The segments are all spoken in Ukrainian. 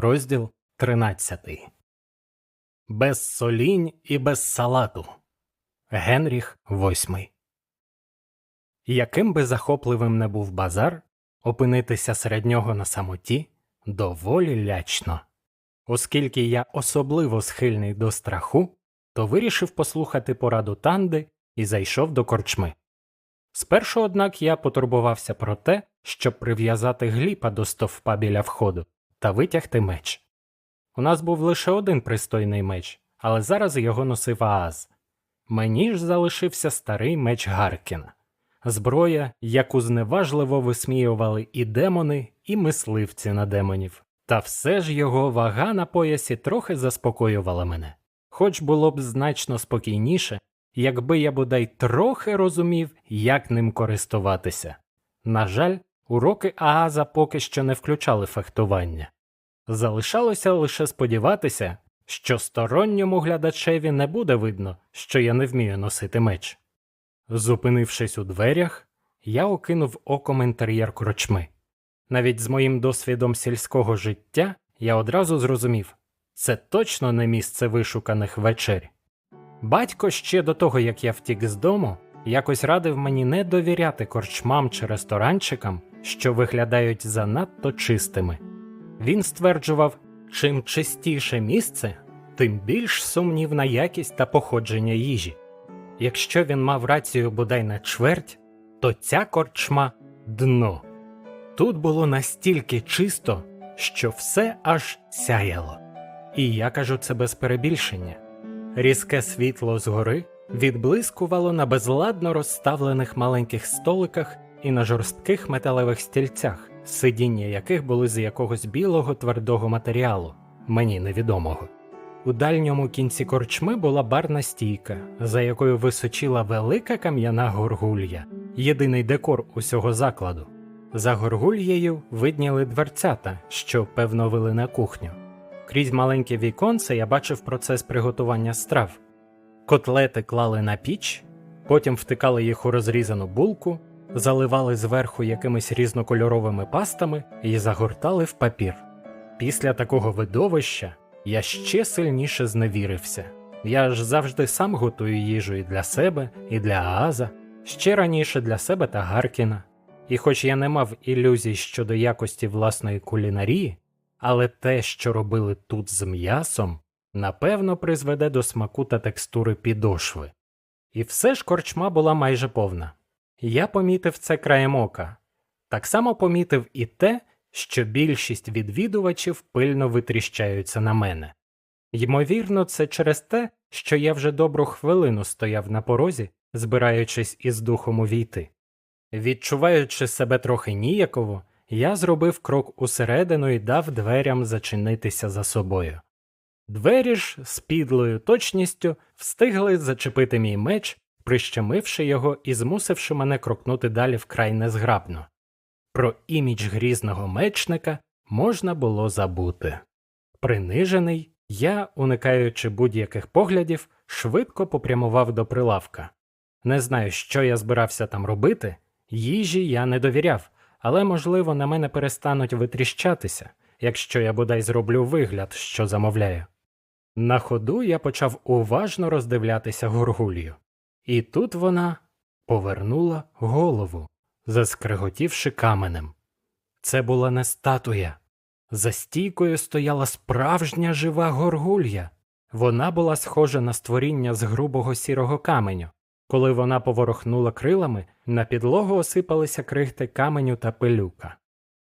Розділ 13 Без солінь і без салату. Генріх VIII Яким би захопливим не був базар, опинитися серед нього на самоті доволі лячно. Оскільки я особливо схильний до страху, то вирішив послухати пораду Танди і зайшов до корчми. Спершу, однак, я потурбувався про те, щоб прив'язати гліпа до стовпа біля входу та витягти меч. У нас був лише один пристойний меч, але зараз його носив Ааз. Мені ж залишився старий меч Гаркіна, зброя, яку зневажливо висміювали і демони, і мисливці на демонів. Та все ж його вага на поясі трохи заспокоювала мене, хоч було б значно спокійніше, якби я бодай трохи розумів, як ним користуватися. На жаль, уроки Ааза поки що не включали фехтування. Залишалося лише сподіватися, що сторонньому глядачеві не буде видно, що я не вмію носити меч. Зупинившись у дверях, я окинув оком інтер'єр корчми. Навіть з моїм досвідом сільського життя я одразу зрозумів це точно не місце вишуканих вечер. Батько ще до того, як я втік з дому, якось радив мені не довіряти корчмам чи ресторанчикам, що виглядають занадто чистими. Він стверджував, чим чистіше місце, тим більш сумнівна якість та походження їжі. Якщо він мав рацію бодай на чверть, то ця корчма дно. Тут було настільки чисто, що все аж сяяло. І я кажу це без перебільшення. Різке світло згори відблискувало на безладно розставлених маленьких столиках і на жорстких металевих стільцях, сидіння яких були з якогось білого твердого матеріалу, мені невідомого. У дальньому кінці корчми була барна стійка, за якою височила велика кам'яна горгулья, єдиний декор усього закладу. За горгульєю видніли дверцята, що певно вели на кухню. Крізь маленьке віконце я бачив процес приготування страв. Котлети клали на піч, потім втикали їх у розрізану булку, заливали зверху якимись різнокольоровими пастами і загортали в папір. Після такого видовища я ще сильніше зневірився. Я ж завжди сам готую їжу і для себе, і для Ааза, ще раніше для себе та Гаркіна. І хоч я не мав ілюзій щодо якості власної кулінарії, але те, що робили тут з м'ясом, напевно призведе до смаку та текстури підошви. І все ж корчма була майже повна. Я помітив це краєм ока. Так само помітив і те, що більшість відвідувачів пильно витріщаються на мене. Ймовірно, це через те, що я вже добру хвилину стояв на порозі, збираючись із духом увійти. Відчуваючи себе трохи ніяково, я зробив крок усередину і дав дверям зачинитися за собою. Двері ж з підлою точністю встигли зачепити мій меч, прищемивши його і змусивши мене крокнути далі вкрай незграбно. Про імідж грізного мечника можна було забути. Принижений, я, уникаючи будь-яких поглядів, швидко попрямував до прилавка. Не знаю, що я збирався там робити, їжі я не довіряв, але, можливо, на мене перестануть витріщатися, якщо я бодай зроблю вигляд, що замовляю. На ходу я почав уважно роздивлятися горгулью, і тут вона повернула голову, заскриготівши каменем. Це була не статуя. За стійкою стояла справжня жива горгулья. Вона була схожа на створіння з грубого сірого каменю. Коли вона поворохнула крилами, на підлогу осипалися крихти каменю та пилюка.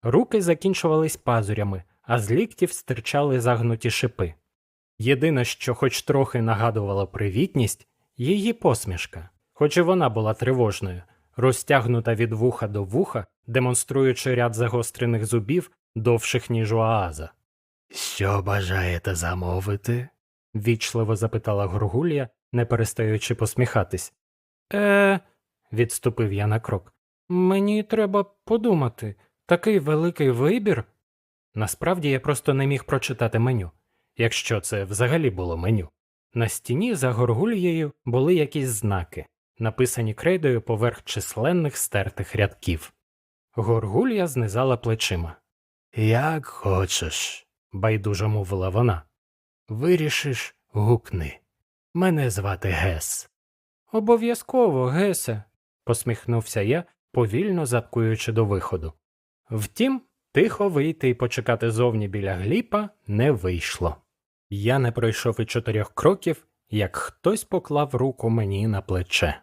Руки закінчувались пазурями, а з ліктів стирчали загнуті шипи. Єдине, що хоч трохи нагадувало привітність, її посмішка, хоч і вона була тривожною, розтягнута від вуха до вуха, демонструючи ряд загострених зубів довших, ніж у Ааза. Що бажаєте замовити? ввічливо запитала Горгулія, не перестаючи посміхатись. Е, відступив я на крок. Мені треба подумати такий великий вибір. Насправді я просто не міг прочитати меню, якщо це взагалі було меню. На стіні за горгульєю були якісь знаки, написані крейдою поверх численних стертих рядків. Горгулья знизала плечима. Як хочеш. байдуже мовила вона. Вирішиш, гукни. Мене звати Гес. Обов'язково, Гесе, посміхнувся я, повільно заткуючи до виходу. Втім, тихо вийти і почекати зовні біля гліпа не вийшло. Я не пройшов і чотирьох кроків, як хтось поклав руку мені на плече.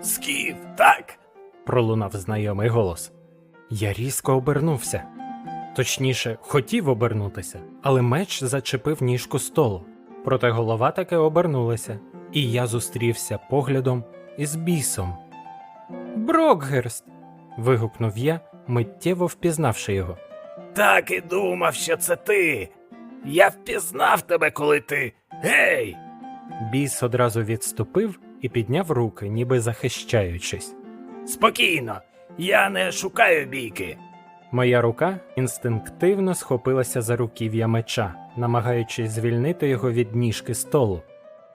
Скіф, так. пролунав знайомий голос. Я різко обернувся. Точніше, хотів обернутися, але меч зачепив ніжку столу. Проте голова таки обернулася, і я зустрівся поглядом із бісом. Брокгерст. вигукнув я, миттєво впізнавши його. Так і думав, що це ти. Я впізнав тебе, коли ти. Гей! Біс одразу відступив і підняв руки, ніби захищаючись. Спокійно, я не шукаю бійки. Моя рука інстинктивно схопилася за руків'я меча, намагаючись звільнити його від ніжки столу.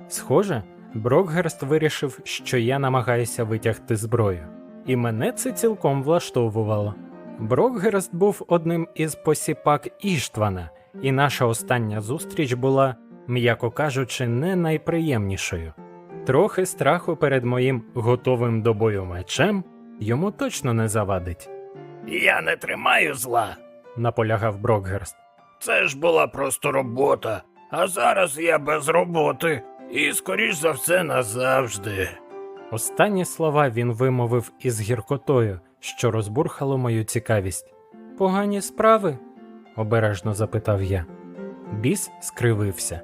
Схоже, Брокгерст вирішив, що я намагаюся витягти зброю, і мене це цілком влаштовувало. Брокгерст був одним із посіпак Іштвана, і наша остання зустріч була, м'яко кажучи, не найприємнішою. Трохи страху перед моїм готовим до бою мечем йому точно не завадить, Я не тримаю зла. наполягав Брокгерст. Це ж була просто робота. А зараз я без роботи. І, скоріш за все, назавжди. Останні слова він вимовив із гіркотою, що розбурхало мою цікавість. Погані справи? Обережно запитав я. Біс скривився.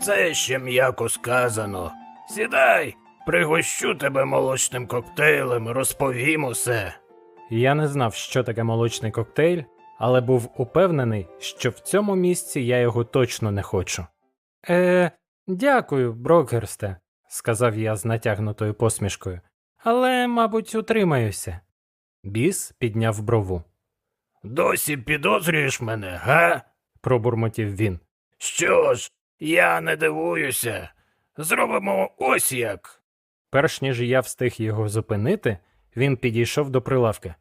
Це ще м'яко сказано. Сідай, пригощу тебе молочним коктейлем, розповім усе. Я не знав, що таке молочний коктейль, але був упевнений, що в цьому місці я його точно не хочу. Е, дякую, Брокгерсте, сказав я з натягнутою посмішкою, але, мабуть, утримаюся. Біс підняв брову. Досі підозрюєш мене, га? Пробурмотів він. Що ж, я не дивуюся. Зробимо ось як. Перш ніж я встиг його зупинити, він підійшов до прилавки.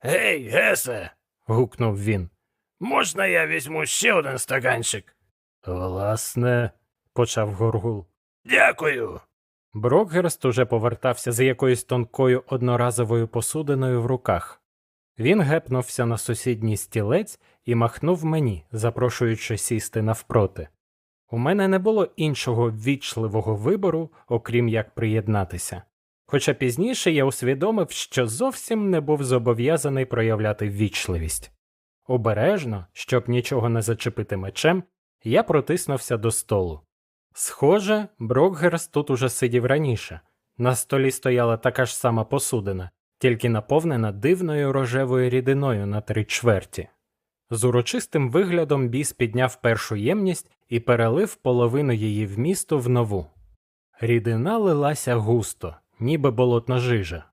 Гей, Гесе, Гукнув він. можна я візьму ще один стаканчик? Власне, почав Горгул. Дякую. Брокгерст уже повертався з якоюсь тонкою одноразовою посудиною в руках. Він гепнувся на сусідній стілець і махнув мені, запрошуючи сісти навпроти. У мене не було іншого ввічливого вибору, окрім як приєднатися. Хоча пізніше я усвідомив, що зовсім не був зобов'язаний проявляти ввічливість. Обережно, щоб нічого не зачепити мечем, я протиснувся до столу. Схоже, Брокгерс тут уже сидів раніше. На столі стояла така ж сама посудина, тільки наповнена дивною рожевою рідиною на три чверті. З урочистим виглядом біс підняв першу ємність і перелив половину її вмісту в нову. Рідина лилася густо, ніби болотна жижа,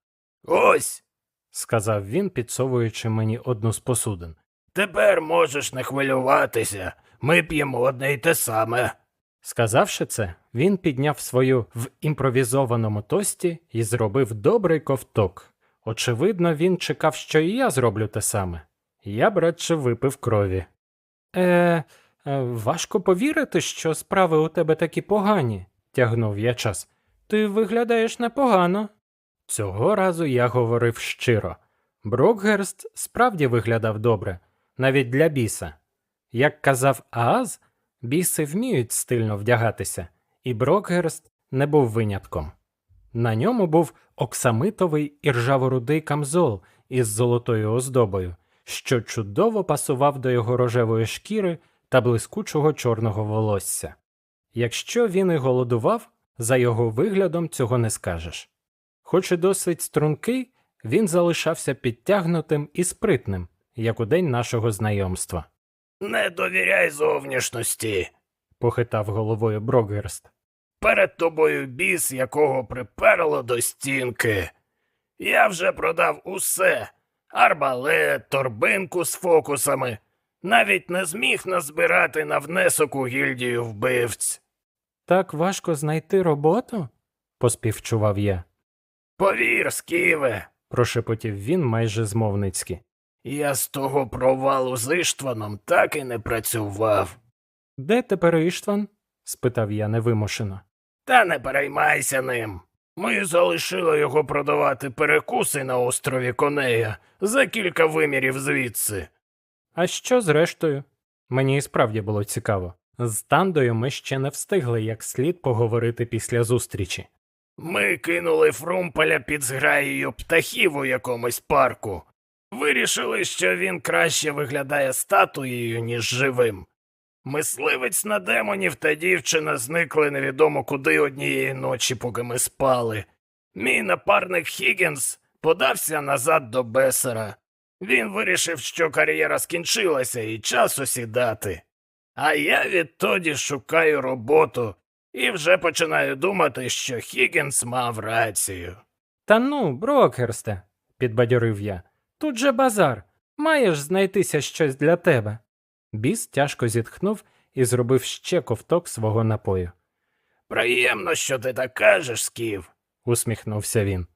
Ось. сказав він, підсовуючи мені одну з посудин. Тепер можеш не хвилюватися. Ми п'ємо одне й те саме. Сказавши це, він підняв свою в імпровізованому тості і зробив добрий ковток. Очевидно, він чекав, що і я зроблю те саме. Я б радше випив крові. Е, е, важко повірити, що справи у тебе такі погані, тягнув я час. Ти виглядаєш непогано. Цього разу я говорив щиро. Брокгерст справді виглядав добре, навіть для біса. Як казав Ааз, біси вміють стильно вдягатися, і Брокгерст не був винятком. На ньому був оксамитовий і ржаворудий камзол із золотою оздобою, що чудово пасував до його рожевої шкіри та блискучого чорного волосся. Якщо він і голодував, за його виглядом цього не скажеш. Хоч і досить стрункий, він залишався підтягнутим і спритним, як у день нашого знайомства. Не довіряй зовнішності. похитав головою Брокгерст. Перед тобою біс, якого приперло до стінки. Я вже продав усе арбалет, торбинку з фокусами. Навіть не зміг назбирати на внесок у гільдію вбивць. Так важко знайти роботу? поспівчував я. Повір, сківе, прошепотів він майже змовницьки. Я з того провалу з Іштваном так і не працював. Де тепер Іштван? спитав я невимушено. Та не переймайся ним. Ми залишили його продавати перекуси на острові Конея за кілька вимірів звідси. А що з рештою? Мені і справді було цікаво. З Тандою ми ще не встигли як слід поговорити після зустрічі. Ми кинули Фрумпеля під зграєю птахів у якомусь парку. Вирішили, що він краще виглядає статуєю, ніж живим. Мисливець на демонів та дівчина зникли невідомо куди однієї ночі, поки ми спали. Мій напарник Хіггінс подався назад до Бесера. Він вирішив, що кар'єра скінчилася і час осідати. А я відтоді шукаю роботу і вже починаю думати, що Хіггінс мав рацію. Та ну, Брокерсте, підбадьорив я. Тут же базар. Маєш знайтися щось для тебе. Біс тяжко зітхнув і зробив ще ковток свого напою. Приємно, що ти так кажеш, Скіф, Усміхнувся він.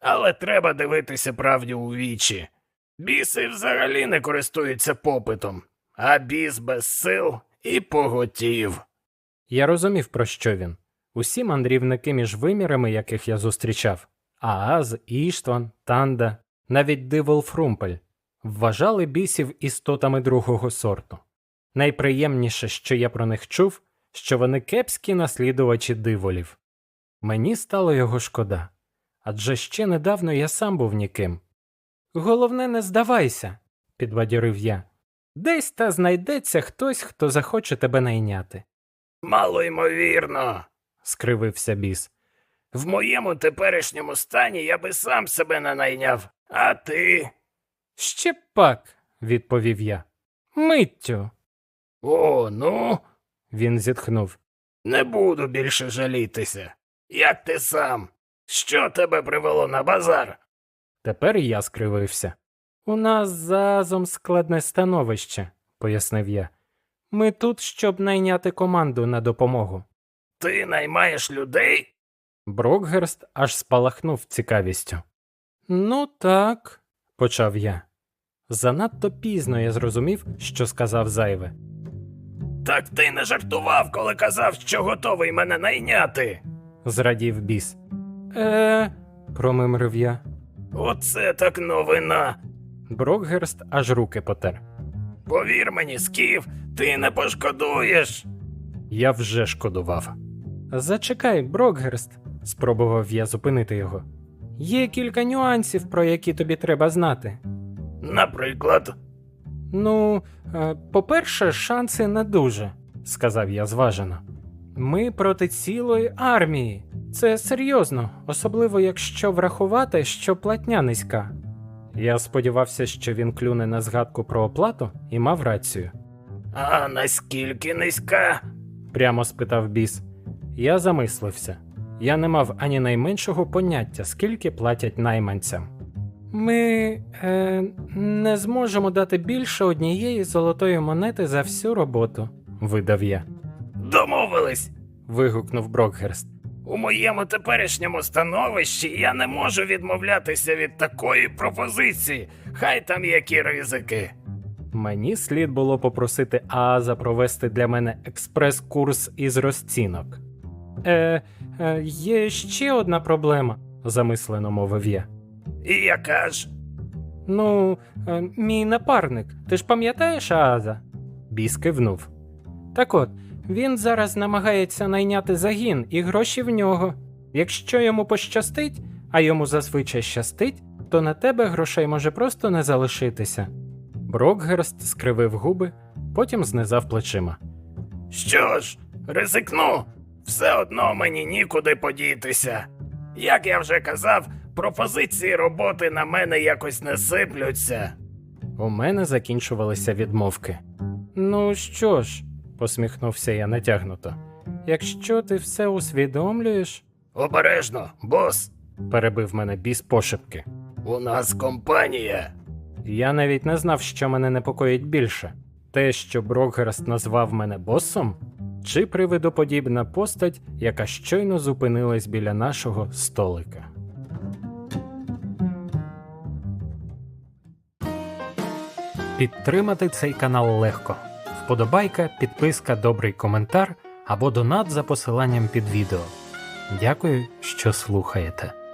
але треба дивитися правді у вічі. Біси взагалі не користуються попитом, а біс без сил і поготів. Я розумів, про що він. Усі мандрівники між вимірами, яких я зустрічав Ааз, Іштван, Танда, навіть Дивол Фрумпель, вважали бісів істотами другого сорту. Найприємніше, що я про них чув, що вони кепські наслідувачі диволів. Мені стало його шкода, адже ще недавно я сам був ніким. Головне, не здавайся, підбадьорив я. Десь та знайдеться хтось, хто захоче тебе найняти. Мало ймовірно. скривився біс. В моєму теперішньому стані я би сам себе не найняв, а ти. Ще пак, відповів я. Миттю. О, ну, Він зітхнув. не буду більше жалітися. Як ти сам? Що тебе привело на базар? Тепер я скривився. У нас за азом складне становище, пояснив я. Ми тут, щоб найняти команду на допомогу. Ти наймаєш людей? Брокгерст аж спалахнув цікавістю. Ну так, почав я. Занадто пізно я зрозумів, що сказав зайве. Так ти не жартував, коли казав, що готовий мене найняти. Зрадів біс. Е, промимрив я. Оце так новина. Брокгерст аж руки потер. Повір мені, Скіф, ти не пошкодуєш. Я вже шкодував. Зачекай, Брокгерст, спробував я зупинити його. Є кілька нюансів, про які тобі треба знати. Наприклад, Ну, е, по-перше, шанси не дуже, сказав я зважено. Ми проти цілої армії. Це серйозно, особливо якщо врахувати, що платня низька. Я сподівався, що він клюне на згадку про оплату і мав рацію. а наскільки низька? прямо спитав біс. Я замислився. Я не мав ані найменшого поняття, скільки платять найманцям. Ми е, не зможемо дати більше однієї золотої монети за всю роботу, видав я. Домовились. Вигукнув Брокгерст. У моєму теперішньому становищі я не можу відмовлятися від такої пропозиції, хай там які ризики. Мені слід було попросити Ааза провести для мене експрес-курс із розцінок. Е, е, є ще одна проблема, замислено мовив я. І яка ж? Ну, е, мій напарник, ти ж пам'ятаєш Ааза? Біс кивнув. Так от, він зараз намагається найняти загін, і гроші в нього. Якщо йому пощастить, а йому зазвичай щастить, то на тебе грошей може просто не залишитися. Брокгерст скривив губи, потім знизав плечима. Що ж, ризикну, все одно мені нікуди подітися. Як я вже казав, пропозиції роботи на мене якось не сиплються. У мене закінчувалися відмовки. Ну що ж, посміхнувся я натягнуто. Якщо ти все усвідомлюєш, Обережно, бос, перебив мене біс пошепки. у нас компанія. Я навіть не знав, що мене непокоїть більше: те, що Брокгерст назвав мене босом, чи привидоподібна постать, яка щойно зупинилась біля нашого столика. Підтримати цей канал легко. Вподобайка, підписка, добрий коментар або донат за посиланням під відео. Дякую, що слухаєте.